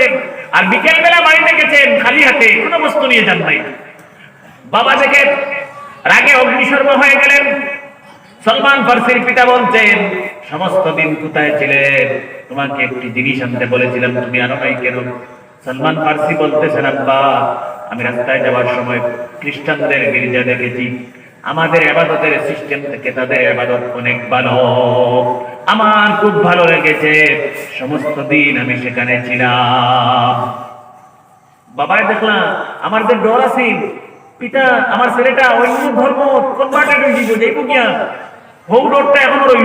করেছেন আর বিকেল বেলা বাড়িতে গেছেন খালি হাতে, কোনো বস্তু নিয়ে যান নাই। বাবা দেখে রাগে অগ্নিসর্ব হয়ে গেলেন। সলমান ফার্সির পিতা বলছেন, সমস্ত দিন কোথায় ছিলেন? তোমাকে একটি জিনিস আনতে বলেছিলাম, তুমি আনো নাই কেন? সলমান ফার্সি বলতেছেন, আব্বা, আমি রাস্তায় যাওয়ার সময় খ্রিস্টানদের গির্জা দেখেছি। আমাদের আবাদতের সিস্টেম থেকে তাদের আবাদত অনেক ভালো। আমার খুব ভালো লেগেছে। সমস্ত দিন আমি সেখানে ছিলাম। বাবাই দেখলাম, আমার যে ডর আছে, পিতা, আমার ছেলেটা অন্য ধর্ম কনভার্টেড হয়ে এখনও বাড়ি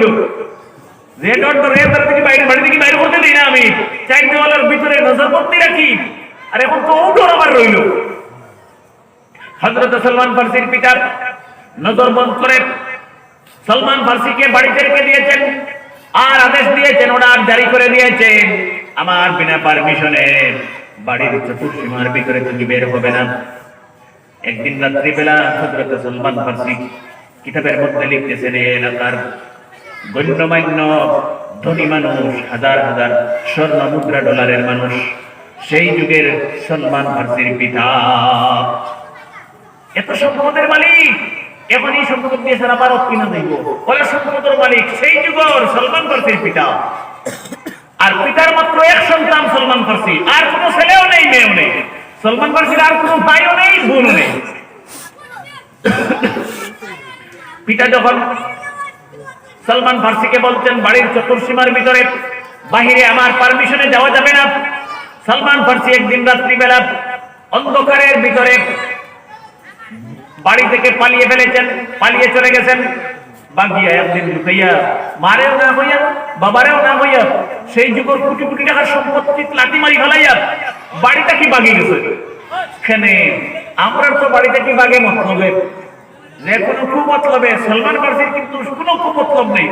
আমি। দেওয়ালের ভিতরে নজর রাখি। আর এখন সলমান ফার্সির পিতা নজর বন্ধ করে সলমান ফার্সিকে বাড়িতে রেখে দিয়েছেন। আর আদেশ দিয়েছেন অর্ডার জারি করে দিয়েছেন। আমার বিনা পারমিশনে বাড়ির চতুর্সীমার ভিতরে তুমি বের হবে না। একদিন রাত্রিবেলা হজরত সলমান ফার্সি কিতাবের মধ্যে লিখতেছেন এই এলাকার গণ্যমান্য ধনী মানুষ, হাজার হাজার স্বর্ণ মুদ্রা ডলারের মানুষ, সেই যুগের সলমান ফার্সির পিতা। এত সম্পদের মালিক। এখন এই সম্পদ দিয়ে সারা ভারত কিনা দেব বলে সম্পদের মালিক। সেই যুগর সলমান ফার্সির পিতা। আর পিতার মাত্র এক সন্তান সলমান ফার্সি। আর কোনো ছেলেও নেই, মেয়েও নেই। সলমান ফার্সির আর কোনো ভাইও নেই, বোনও নেই। পিতা যখন সলমান ফার্সিকে বলছেন বাড়ির চতুর্সীমার ভিতরে, বাহিরে আমার পারমিশনে যাওয়া যাবে না। সলমান ফার্সি একদিন রাত্রিবেলা অন্ধকারের ভিতরে বাড়ি থেকে পালিয়ে ফেলেছেন পালিয়ে চলে গেছেন। বাগিয়া একদিন লুকাইয়া মারেও না হইয়া বাবারেও না হইয়া সেই যুগের কোটি কোটি টাকার সম্পত্তি লাঠি মারি ফেলাইয়া বাড়িটা কি বাগি গেছে? এখানে আমরা তো বাড়িটা কি বাগে মতলবে যে কোনো সলমান ফার্সির কিন্তু কোনো খুব মতলব নেই।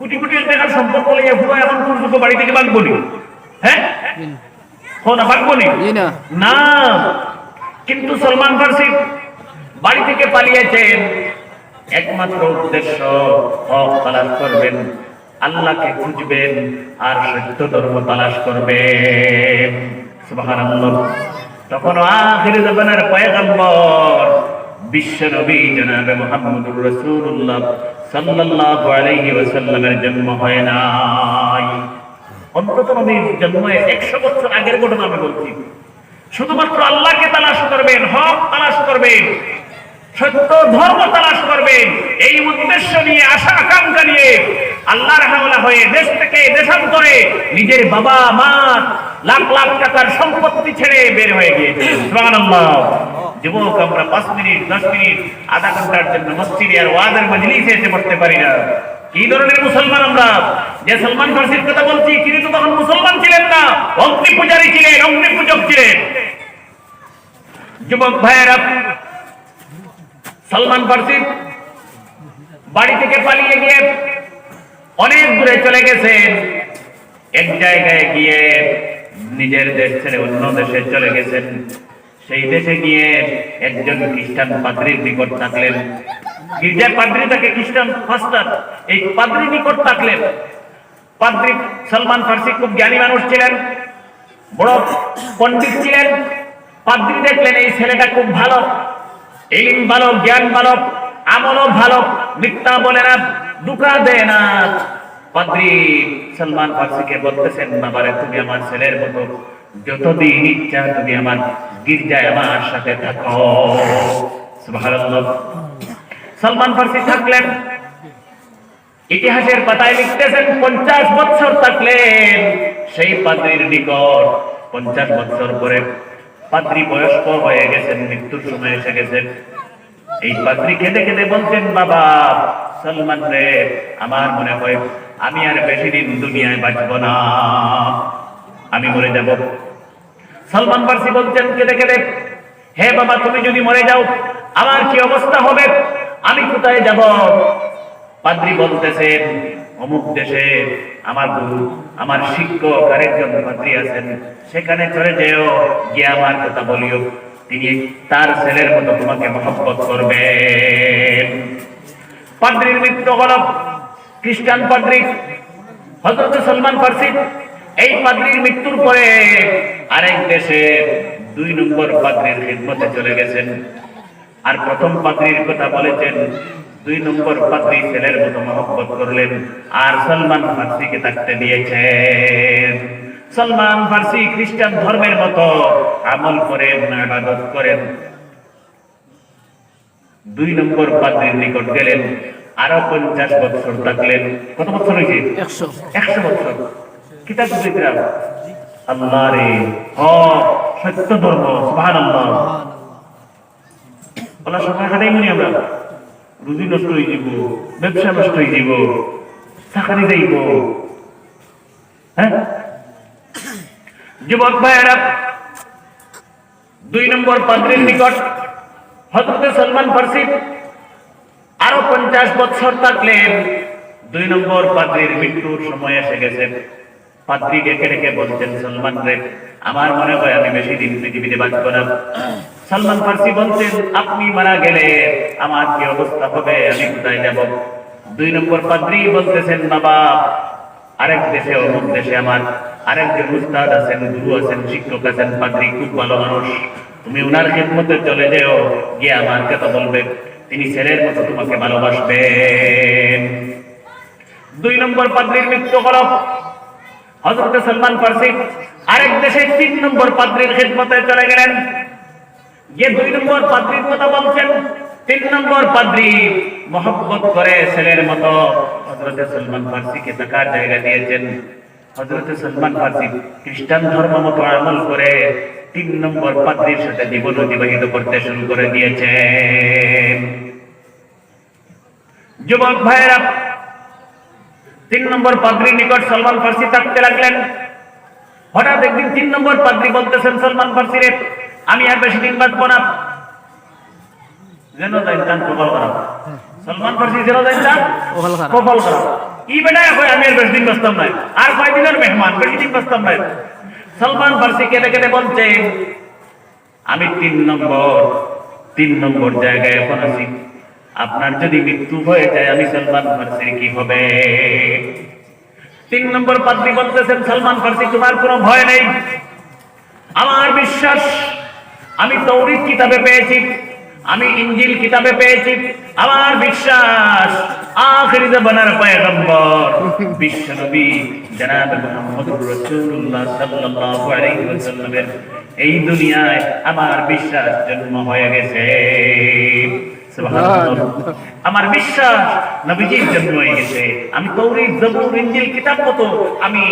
কোটি কোটি টাকার সম্পর্ক লইয়া পুরো এখন পর্যন্ত বাড়ি থেকে বাগবো নি? হ্যাঁ? না বাগবো না? না। কিন্তু সলমান ফার্সি বাড়ি থেকে পালিয়েছেন। একমাত্র উদ্দেশ্য হক তালাশ করবেন, আল্লাহকে খুঁজবেন আর সত্য ধর্ম তালাশ করবেন। তখন আখির জামানার পয়গম্বর বিশ্ব নবী জনাবে মুহাম্মদুর রাসূলুল্লাহ সাল্লাল্লাহু আলাইহি ওয়াসাল্লামের জন্ম হয় নাই। অন্তত নবীর জন্মের একশো বছর আগের ঘটনা আমি বলছি। শুধুমাত্র আল্লাহকে তালাশ করবেন, হক তালাশ করবেন সত্য ধর্ম তালাশ করবেন এই উদ্দেশ্য নিয়ে আশা আকাঙ্ক্ষা নিয়ে আল্লাহর হাওলা হয়ে দেশ থেকে দেশান্তরে নিজের বাবা মা লাখ লাখ টাকার সম্পত্তি ছেড়ে বের হয়ে গিয়েছে। যুবক, আমরা পাঁচ মিনিট, দশ মিনিট, আধা ঘণ্টার জন্য মসজিদে আর ওয়াদের মজলিসে এসে পড়তে পারি না। কি ধরনের মুসলমান আমরা? যে সলমান ফার্সির কথা বলছি, তিনি তো তখন মুসলমান ছিলেন না অগ্নি পূজারী ছিলেন অগ্নি পূজক ছিলেন। যুবক ভাইয়েরা সলমান ফার্সি বাড়ি থেকে পালিয়ে গিয়ে অনেক দূরে চলে গেছেন এক জায়গায় গিয়ে নিজের দেশ ছেড়ে অন্য দেশে চলে গেছেন। সেই দেশে গিয়ে একজন খ্রিস্টান পাদ্রির নিকট থাকলেন। গির্জার পাদ্রি তাকে খ্রিস্টান ফাস্টার, এই পাদ্রি নিকট থাকলেন। পাদ্রি সলমান ফার্সি খুব জ্ঞানী মানুষ ছিলেন, বড় পণ্ডিত ছিলেন। পাদ্রি দেখলেন, এই ছেলেটা খুব ভালো। এলিম ভালো জ্ঞান ভালো আমলও ভালো, মিথ্যা বলে না দুকা দেয় না। পাদ্রি সলমান ফার্সিকে বলতেছেন, বাবারে, তুমি আমার ছেলের মতো, যতদিন ইচ্ছা তুমি আমার গির্জায় আমার সাথে থাকো। সলমান ফার্সি থাকলেন, ইতিহাসের পাতায় লিখতেছেন, পঞ্চাশ বছর থাকলেন, সেই পাদ্রির নিকট পঞ্চাশ বছর পরে পাদ্রি বয়স্ক হয়ে গেছেন মৃত্যুর সময় এসে গেছেন এই পাদ্রি খেতে খেতে বলছেন, বাবা, সলমান রে, আমার মনে হয় আমি আর বেশি দিন দুনিয়ায় বাঁচব না। আমি মরে যাব। সলমান ফার্সি বলছেন কেঁদে কেঁদে হে বাবা, তুমি যদি মরে যাও, আমার কি অবস্থা হবে? আমি কোথায় যাব? পাদ্রি বলতেছেন, অমুক দেশে আমার গুরু, আমার শিক্ষক আরেকজন পাদ্রি আছেন, সেখানে চলে যেও, গিয়ে আমার কথা বলিও। তিনি তার ছেলের মতো তোমাকে মহব্বত করবেন। পাদ্রির মৃত্যু হল খ্রিস্টান পাদ্রি হজরত সলমান ফার্সি, এই পাদ্রির মৃত্যুর পরে আরেক দেশে দুই নম্বর পাদ্রির খিদমতে চলে গেছেন। আর প্রথম পাদ্রির কথা বলেছেন দুই নম্বর পাদ্রি ছেলের মতো মহব্বত করলেন। আর সলমান ফার্সিকে থাকতে দিয়েছেন। সলমান ফার্সি খ্রিস্টান ধর্মের মতো আমল করেন ইবাদত করেন। দুই নম্বর পাদ্রির নিকট গেলেন। আরও পঞ্চাশ বছর থাকলেন। কত বছর হয়েছে? একশো। একশো বছর কিতাব দিলাম আল্লাহ রে। সত্য ধর্ম সুবহান আল্লাহ ওলা সময় হারাই মনি আমরা। রুজি নষ্ট হয়ে যাব, ব্যবসা নষ্ট হয়ে যাব, চাকরি যাইব হ্যাঁ? যুবক ভাইয়েরা, দুই নম্বর পাদ্রির নিকট হজরতে সলমান ফার্সি আরও পঞ্চাশ বছর থাকলেন। দুই নম্বর পাদ্রির মৃত্যুর সময় এসে গেছে। পাদ্রি ডেকে ডেকে বলছেন, সলমান রে, আমার মনে হয় আমি বেশি দিন পৃথিবীতে বাঁচব না। সলমান ফার্সি বলছেন, আপনি মারা গেলে আমার কি অবস্থা হবে? আমি কোথায় যাব? দুই নম্বর পাদ্রি বলতেছেন বাবা আরেক দেশে অমুক দেশে আমার আরেকজন উস্তাদ আছেন, গুরু আছেন, শিক্ষক আছেন, পাদ্রি খুব ভালো মানুষ। তুমি উনার খেদমতে চলে যেও, গিয়ে আমার কথা বলবে। তিনি ছেলের মতো তোমাকে ভালোবাসবেন। দুই নম্বর পাদ্রির মৃত্যু হল হজরত সালমান ফার্সি। আরেক দেশে তিন নম্বর পাদ্রির খেদমতে চলে গেলেন। যে দুই নম্বর পাদ্রির কথা বলছেন, তিন নম্বর পাদ্রি মহব্বত করে ছেলের মতো হজরত সলমান ফার্সিকে থাকার জায়গা দিয়েছেন। হজরত সলমান ফার্সি খ্রিস্টান ধর্ম মতো আমল করে তিন নম্বর পাদ্রির সাথে জীবন অতিবাহিত করতে শুরু করে দিয়েছেন। যুবক ভাইয়েরা, তিন নম্বর পাদ্রির নিকট সলমান ফার্সি থাকতে লাগলেন। হঠাৎ একদিন তিন নম্বর পাদ্রি বলতেছেন, সলমান ফার্সি রে আমি আর বেশি দিন বাঁচবো না। যেন যাইতাম কপাল খারাপ। সলমান ফার্সি যেন যাইতাম কপাল খারাপ। ই বেটা হয় আমি আর বেশি দিন বাঁচতাম আর কয় মেহমান বেশি দিন বাঁচতাম নাই। সলমান ফার্সি কেটে কেটে বলছে আমি তিন নম্বর তিন নম্বর জায়গায় এখন আছি। আপনার যদি মৃত্যু হয়ে যায় আমি সলমান ফার্সির কি হবে? তিন নম্বর পাদ্রী বলতেছেন সলমান ফার্সি তোমার কোনো ভয় নেই। আমার বিশ্বাস আমি তৌরিদ কিতাবে পেয়েছি, আমি ইঞ্জিল কিতাবে পেয়েছি, আমার বিশ্বাস আখেরি জামানার পয়গম্বর, বিশ্ব নবী জনাব মুহাম্মদুর রাসূলুল্লাহ সাল্লাল্লাহু আলাইহি ওয়াসাল্লামের এই দুনিয়ায় আমার বিশ্বাস জন্ম হয়ে গেছে। আমার বিশ্বাস নবীজির জন্ম হয়ে গেছে। আমি তৌরিদ, জবুর ইঞ্জিল কিতাব মতো আমি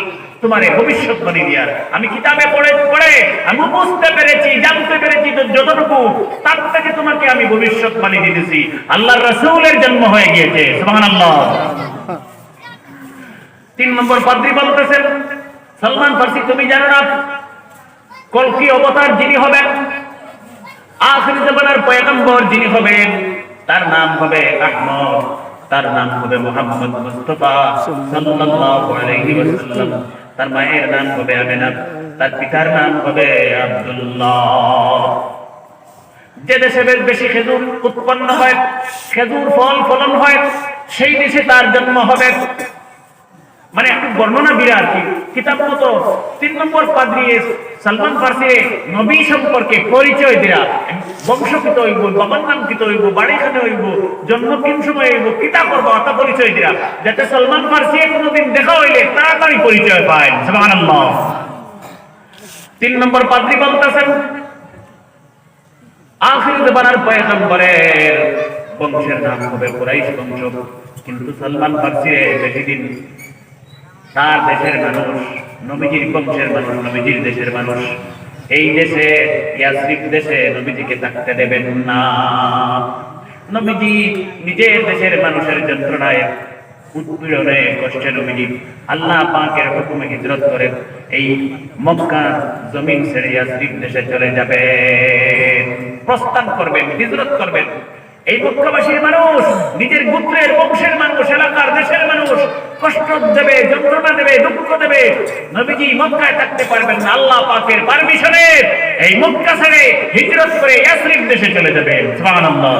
তোমারে ভবিষ্যৎবাণী দিয়ার আমি কিতাবে পড়ে পড়ে, আমি বুঝতে পেরেছি, জানতে পেরেছি যতটুকু, তার থেকে তোমাকে আমি ভবিষ্যৎবাণী দিতেছি। আল্লাহর রাসূলের জন্ম হয়ে গিয়েছে, সুবহানাল্লাহ। তিন নম্বর পাদ্রী বলতেছেন, সালমান ফার্সি, তুমি জানো না কলকি অবতার যিনি হবেন? আখির জামানার পয়গম্বর যিনি হবেন, তার নাম হবে আহমদ, তার নাম হবে মোহাম্মদ মুস্তাফা সাল্লাল্লাহু আলাইহি ওয়াসাল্লাম। তার মায়ের নাম হবে আমেনা, তার পিতার নাম হবে আব্দুল্লাহ। যে দেশে বেশি খেজুর উৎপন্ন হয়, খেজুর ফল ফলন হয়, সেই দেশে তার জন্ম হবে। মানে একটু বর্ণনা আর কিতাব মতো তিন নম্বর পাদ্রি সালমান ফার্সি নবী সম্পর্কে পরিচয় দিরা বংশকৃত হইব, বাবার নাম কৃত হইব বাড়িখানে হইব, জন্ম কোন সময় হইব কিতা করব অত পরিচয় দিরা যাতে সালমান ফার্সি কোনোদিন দেখা হইলে তাড়াতাড়ি পরিচয় পায়। সুবহানাল্লাহ। তিন নম্বর পাদ্রি বলতেছেন, আখির জমানার পয়গম্বরের বংশের নাম হবে কুরাইশ বংশ কিন্তু সালমান ফার্সি বেশি দিন তার দেশের মানুষ? নবীজির বংশের মানুষ, নবীজির দেশের মানুষ। এই দেশে দেশে নবীজিকে থাকতে দেবেন না। নবীজি নিজের দেশের মানুষের যন্ত্রণায়, উৎপীড়নে, কষ্টে নবীজি আল্লাহ পাকের হুকুমে হিজরত করে এই মক্কা জমিন ছেড়ে ইয়াসরিফ দেশে চলে যাবেন। প্রস্থান করবেন, হিজরত করবেন। এই মক্কাবাসীর মানুষ নিজের গোত্রের বংশের মানুষ এলাকার দেশের মানুষ কষ্ট দেবে যন্ত্রণা দেবে দুঃখ দেবে নবীজি মক্কায় থাকতে পারবেন না আল্লাহ পাকের পারমিশনে এই মক্কা ছেড়ে হিজরত করে ইয়াসরিফ দেশে চলে যাবেন। সুবহানাল্লাহ।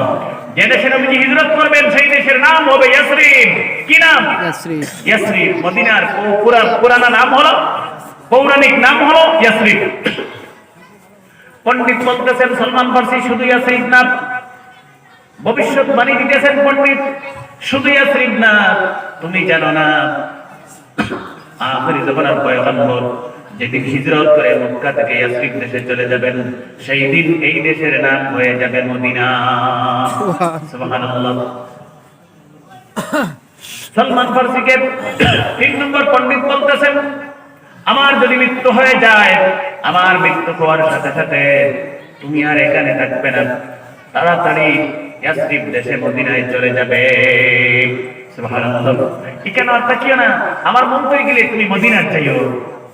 যে দেশে নবীজি হিজরত করবেন সেই দেশের নাম হবে ইয়াসরিফ। কি নাম? ইয়াসরিফ। ইয়াসরিফ। মদিনার পুরা পুরানা নাম হলো? পৌরাণিক নাম হলো ইয়াসরিফ। পণ্ডিত বলতেছেন সলমান ফার্সি শুধু ইয়াসরিফ না ভবিষ্যৎবাণী দিতেছেন পণ্ডিত শুধু ইয়াসরিফ না তুমি জানো না আখেরি জমানার পয়গম্বর যেদিন হিজরত করে মক্কা থেকে ইয়াসরিফ দেশে চলে যাবেন সেই দিন এই দেশের নাম হয়ে যাবে মদিনা। সুবহানাল্লাহ। সলমান ফার্সিকে তিন নম্বর পণ্ডিত বলতেছেন আমার যদি মৃত্যু হয়ে যায় আমার মৃত্যু হওয়ার সাথে সাথে তুমি আর এখানে থাকবে না। তাড়াতাড়ি ইয়াসরিফ দেশে মদিনায় চলে যাবে। না? আমার মন তো গেলে তুমি মদিনার চাইও।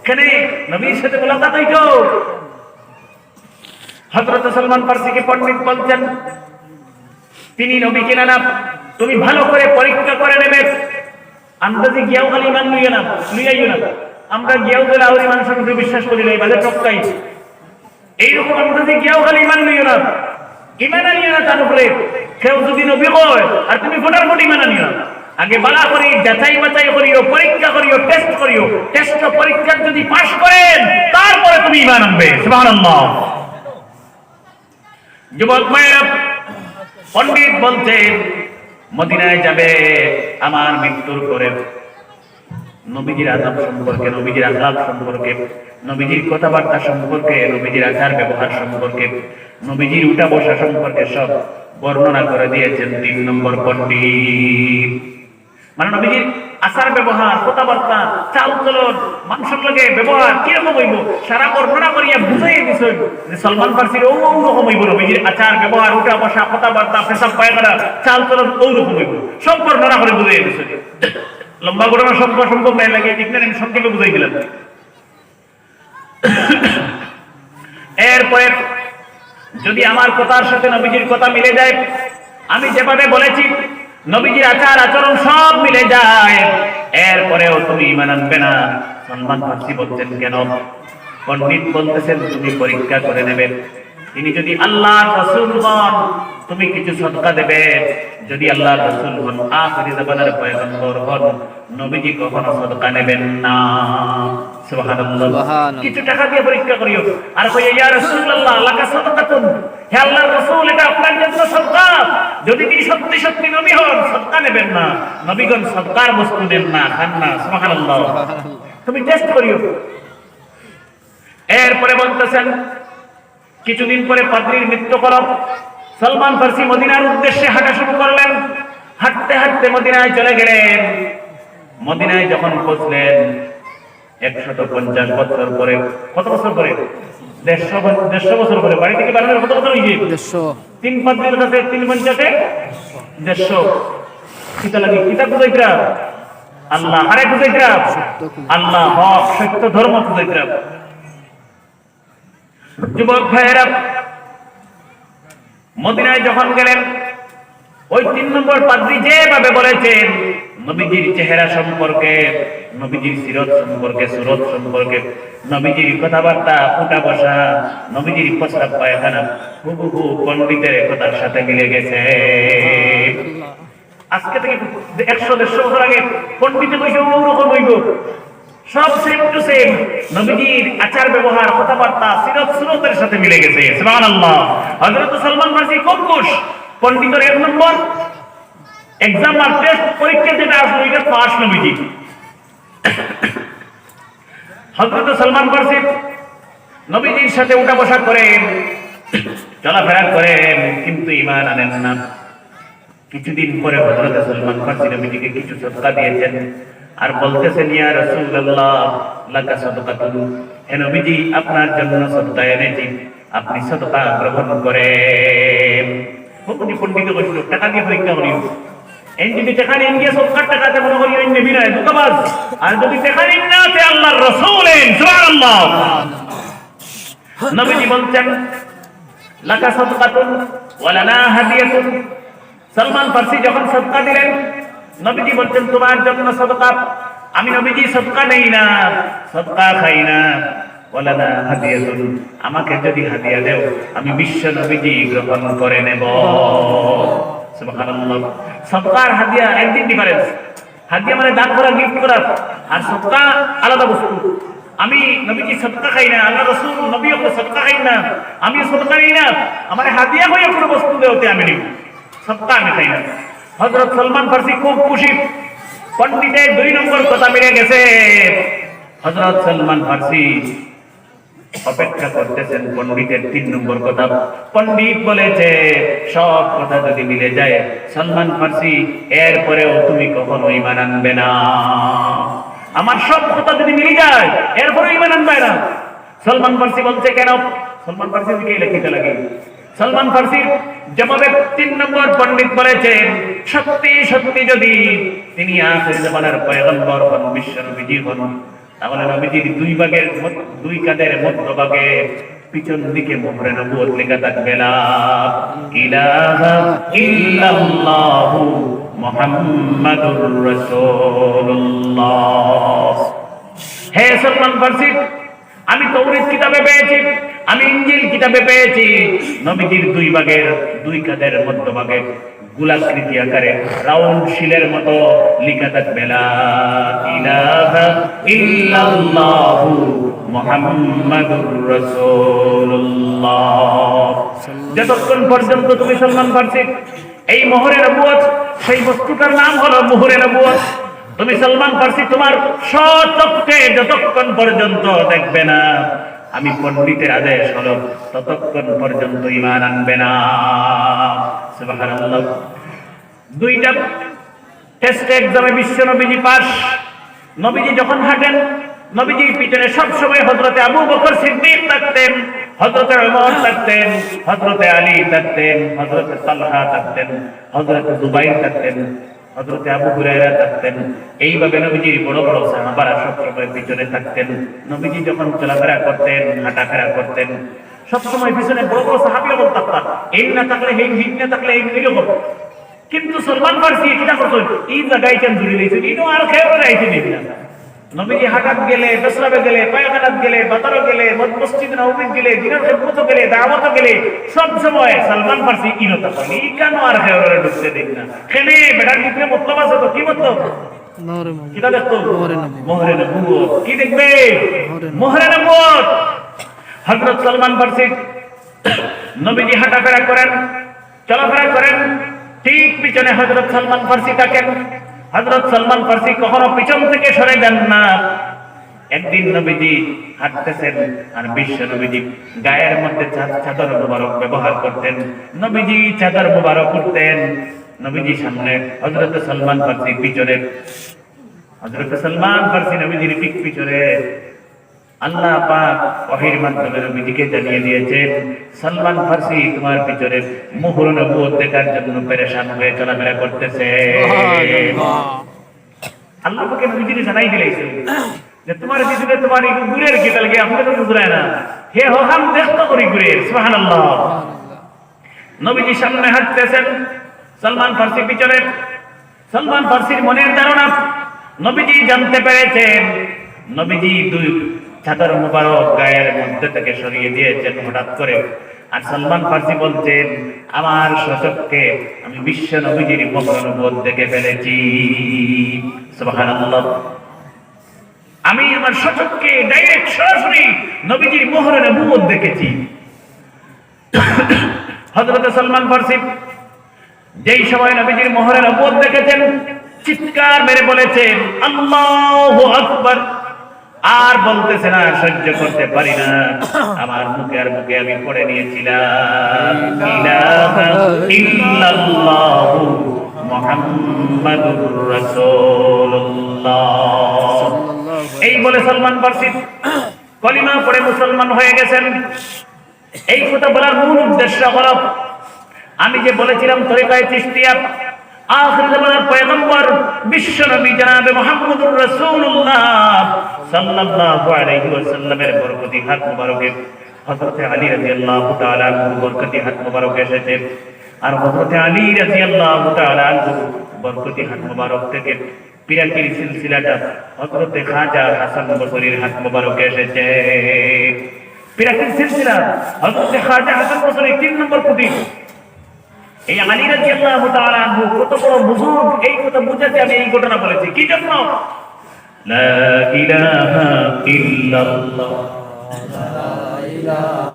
এখানে নবীর সাথে মোলাকাত হইতো। হযরত সলমান ফার্সিকে পণ্ডিত বলছেন, তিনি নবী কিনা না, তুমি ভালো করে পরীক্ষা করে নেবে। আন্দাজি গিয়াও খালি ইমান লইয়া না লইয়াইও না। আমরা গিয়াও গেলে আউরি মানুষের বিশ্বাস করি না বাজে টপকাই। এইরকম আন্দাজি গিয়াও খালি ইমান লইয়া না। ইমান না তার উপরে কেউ যদি নবী হয় আর তুমি ফোটার ফোট ইমান না আগে বালা করি যাচাই বাছাই করিও পরীক্ষা করিও টেস্ট করিও টেস্ট পরীক্ষা যদি পাশ করেন তারপরে তুমি ইমান আনবে। যুবক মায়েরা পণ্ডিত বলছেন মদিনায় যাবে আমার মৃত্যুর পরে নবীজির আজাব সম্পর্কে, নবীজির আজাব সম্পর্কে, নবীজির কথাবার্তা সম্পর্কে, নবীজির আচার ব্যবহার সম্পর্কে, নবীজির উঠা বসা সম্পর্কে সব বর্ণনা করে দিয়েছেন তিন নম্বর পণ্ডিত মানে নবীজির আচার ব্যবহার, কথাবার্তা চাল চলন মানুষের লগে ব্যবহার কীরকম হইব, সারা বর্ণনা করিয়া বুঝাই দিছ যে সলমান ফার্সির ও রকম হইব, নবীজির আচার ব্যবহার, উঠা বসা, কথাবার্তা, পেশাব, পায়খানা চাল চলন ও রকম হইব। সব বর্ণনা করে বুঝাই দিছ লম্বা ঘটনা সম্ভব সম্ভব নাই লাগে, ঠিক না? আমি সংক্ষেপে বুঝাই দিলাম। এরপরে যদি আমার কথার সাথে নবীজির কথা মিলে যায়, আমি যেভাবে বলেছি, নবীজির আচার আচরণ সব মিলে যায়। এরপরেও তুমি ইমান আনবে না। সলমান ফার্সি বলছেন কেন? পণ্ডিত বলতেছেন, তুমি পরীক্ষা করে নেবে। তিনি যদি আল্লাহর রসুল হন তুমি কিছু সদকা দেবে। যদি আল্লাহর রসুল হন আখরি জামানার পয়গম্বর হন নবীজি কখনো সদকা নেবেন না। কিছু টাকা দিয়ে পরীক্ষা করিও। আর কই ইয়া রাসূলুল্লাহ লাকা সাদাকাতুন। হে আল্লাহর রাসূল এটা আপনার জন্য সদকা। যদি তিনি সত্যি সত্যি নবী হন সদকা নেবেন না। নবীগণ সদকার বস্তু দেন না খান না। সুবহানাল্লাহ। তুমি টেস্ট করিও। এরপরে বলতেছেন কিছুদিন পরে পাদ্রির মৃত্যু করো সলমান ফার্সি মদিনার উদ্দেশ্যে হাঁটা শুরু করলেন। হাঁটতে হাঁটতে মদিনায় চলে গেলেন। মদিনায় যখন পৌঁছলেন একশত পঞ্চাশ বছর পরে কত বছর পরে? দেড়শো দেড়শো বছর পরে। বাড়ি থেকে বানানোর কত বছর হয়েছে? তিন পাদ্রির কাছে তিন পঞ্চাশে? দেড়শো। কিতা লাগে কিতা বুঝাইতরা আল্লাহ হারে বুঝাইতরা আল্লাহ হক সত্য ধর্ম বুঝাইতরা যুবক ভাইয়েরা, মদিনায় যখন গেলেন, ওই তিন নম্বর পাদ্রী যেভাবে বলেছেন, নবীজির চেহারা সম্পর্কে, নবীজির সিরত সম্পর্কে, সুরত সম্পর্কে, নবীজির কথাবার্তা উঠা বসা, নবীজির প্রস্তাব পায়খানা, হুবহু পণ্ডিতের কথার সাথে মিলে গেছে। আজকে থেকে একশো দেড়শো বছর আগে পণ্ডিতে কইছে ওরকম হইব। সব সেম টু সেম নবীজির আচার ব্যবহার, কথাবার্তা, সিরত সুরতের সাথে মিলে গেছে। সুবহানাল্লাহ। হযরত সালমান ফার্সি খুব খুশ পণ্ডিতের এক নম্বর। এক্সাম আর টেস্ট পরীক্ষা যেটা আসলো, এটা পাস নবীজি। হযরত সালমান ফার্সি নবীজির সাথে উঠা বসা করেন চলাফেরা করেন কিন্তু ইমান আনেন না। কিছুদিন পরে হযরত সালমান ফার্সি নবীজিকে কিছু সদকা দিয়েছেন। আর বলতেছেন, ইয়া রাসূলুল্লাহ, লাকা সাদাকাতুন। হে নবীজি, আপনার জন্য সদকা এনেছি। আপনি সদকা গ্রহণ করেন। উনি পণ্ডিত কইছিল টাকা দিয়ে পরীক্ষা করিও এই যদি টাকা নিয়ে গিয়ে সদকার টাকাতে মনে করি ওই নেবি না দুকাবাজ আর যদি টাকা নিন, না তে আল্লাহর রাসূল সুবহানাল্লাহ। নবীজি বলছেন, লাকা সাদকাতুন ওয়া লানা হাদিয়াতুন। সালমান ফার্সি যখন সদকা দিলেন নবীজি বলছেন, তোমার জন্য সদকা আমি নবীজি, সদকা নেই না, সদকা খাই না। আমাকে যদি হাদিয়া দেও, আমি বিশ্ব নবীজি গ্রহণ করে নেব। সুবহানাল্লাহ। সদকার একদিন ডিফারেন্স হাদিয়া মানে দান করা গিফট করা। আর সদকা আলাদা বস্তু। আমি নবীজি, সদকা খাই না, আল্লাহ রসুল, নবী সদকা খাই না আমি সদকা নিই না। আমার হাতিয়া হয়ে কোনো বস্তু দেওতে আমি নিই। সদকা আমি খাই না। হজরত সলমান ফার্সি খুব খুশি। পণ্ডিতের দুই নম্বর কথা মিলে গেছে। হজরত সলমান ফার্সি অপেক্ষা করতেছেন পণ্ডিতের তিন নম্বর কথা। পণ্ডিত বলেছে, সব কথা যদি মিলে যায়, সলমান ফার্সি, এরপরেও তুমি কখনো ইমান আনবে না। আমার সব কথা যদি মিলে যায় এরপরে ইমান আনবে না। সলমান ফার্সি বলছে, কেন? সলমান ফার্সি দিকে লিখিতে লাগে সলমান ফার্সির জবাবে তিন নম্বর পণ্ডিত বলেছেন, সত্যি সত্যি যদি তিনি আখের জামানার পয়গম্বর হন বিশ্ব নবীজি হন, তাহলে নবীজির দুই ভাগের দুই কাদের মধ্যভাগে পিছন দিকে মোহরে নবুয়ত লেখা থাকবে লা ইলাহা ইল্লাল্লাহু মুহাম্মাদুর রাসূলুল্লাহ। হে সলমান ফার্সি আমি তৌরিত কিতাবে পেয়েছি, আমি ইঞ্জিল কিতাবে পেয়েছি। নবীজির দুই ভাগের দুই কাদের মধ্যভাগে গোলাকৃতি আকারে রাউন্ড শিলের মতো লিখা থাকবে যতক্ষণ পর্যন্ত তুমি সলমান ফার্সি এই মোহরের নবুয়ত সেই বস্তুটার নাম হলো মোহরের নবুয়ত তুমি সলমান ফার্সি, তোমার সচক্ষে যতক্ষণ পর্যন্ত দেখবে না, আমি পণ্ডিতের আদেশ হলো, ততক্ষণ পর্যন্ত ইমান আনবে না। দুইটা টেস্ট এক্সামে বিশ্ব নবীজি পাস নবীজি যখন হাঁটেন, নবীজির পিছনে সব সময় হজরতে আবু বকর সিদ্দিক থাকতেন হজরতে ওমর থাকতেন হজরতে আলী থাকতেন হজরতে তালহা থাকতেন হজরতে দুবাই থাকতেন। হজরতে আবু হুরায়রা থাকতেন। এইভাবে নবীজির বড় বড় সাহাবারা সবসময় পিছনে থাকতেন। নবীজি যখন চলাফেরা করতেন, হাঁটাফেরা করতেন, সবসময় পিছনে বড় বড় সাহাবিরা বলতাম এই না থাকলে এই হিট না থাকলে এই এরকম কিন্তু সলমান ফার্সি এটা করতো এই জায়গায় কেন লইছে ইনো আর খেয়ে দিবি না নবীজি হাটাত গেলে দশরাবে গেলে পায়খানাত গেলে বাতারো গেলে মসজিদ নবীদ গেলে দিনের খেদমত গেলে দাওয়াত গেলে সব সময় সালমান ফার্সি ইনতা পানি কেন আর খেয়ে ঢুকতে দেখ না? খেলে বেটার ভিতরে মতলব আছে তো কি মতলব? কিটা দেখতো মোহরে নবুয়ত। কি দেখবে? মোহরে নবুয়ত হযরত সালমান ফার্সি নবীজি হাঁটাফেরা করেন চলাফেরা করেন ঠিক পিছনে হযরত সালমান ফার্সি থাকেন। হযরত সালমান ফার্সি কখনো পিছন থেকে সরে দেন না। একদিন নবীজি হাঁটতেছেন আর বিশ্ব নবীজি গায়ের মধ্যে চাদর মুবারক ব্যবহার করতেন। নবীজি চাদর মুবারক করতেন নবীজি সামনে হজরত সালমান ফার্সি পিছনে হজরত সালমান ফার্সি নবীজির পিক পিছনে আল্লাহ পাক ওহির মাধ্যমে নবীজিকে জানিয়ে দিয়েছেন সালমান ফার্সি তোমার পিছনে মুহুর নবুয়ত দেখার জন্য পেরেশান হয়ে চলাফেরা করতেছে। আল্লাহ পাকে নবীজিকে জানাই দিলেছে যে তোমার পিছনে তোমার এই গুরের কি তাহলে আপনাকে তো গুজরায় না। হে হহাম দেখতো করি গুরের সুবহানাল্লাহ। নবীজি সামনে হাঁটতেছেন সালমান ফার্সি পিছনে। সালমান ফার্সির মনের ধারণা নবীজি জানতে পেরেছেন। নবীজি দুই চাদর মুবারক গায়ের মধ্যে থেকে সরিয়ে দিয়েছেন হঠাৎ করে। আর সালমান ফার্সি বলছেন আমার সচককে আমি বিশ্ব নবীজির মহানুবোধ দেখে ফেলেছি। আমি আমার সচককে ডাইরেক্ট সরাসরি নবীজির মোহরে নবুয়ত দেখেছি। হযরত সালমান ফার্সি যেই সময় নবীজির মোহরের নবুয়ত দেখেছেন, চিৎকার মেরে বলেছেন, আল্লাহু আকবার। আর বলতেছে না সহ্য করতে পারি না। আমার মুখে আর মুখে আমি পড়ে নিয়েছিলাম। এই বলে সলমান ফার্সি কলিমা পড়ে মুসলমান হয়ে গেছেন। এই কথা বলার মূল উদ্দেশ্য হলো, আমি যে বলেছিলাম তরিকায় চিস্তিয়া আখির জামানার পয়গম্বর বিশ্ব নবী জনাবে মুহাম্মদুর রাসূলুল্লাহ সাল্লাল্লাহু আলাইহি ওয়াসাল্লামের বরকতি, হাত মুবারকে। হযরত আলী রাদিয়াল্লাহু তাআলা বরকতি, হাত মুবারক এসেছে। আর হযরত আলী রাদিয়াল্লাহু তাআলা বরকতি, হাত মুবারক থেকে পিরাকির সিলসিলাটা হযরত খাজা হাসান বসরির হাত মুবারক এসেছে। পিরাকির সিলসিলা হযরত খাজা হাসান বসরি তিন নম্বর কুটি এই আলী রাজি আল্লাহ কত বড় বুজুর্গ, এই কথা বুঝাতে আমি এই ঘটনা বলেছি। কি জন্য? লা ইলাহা ইল্লাল্লাহ।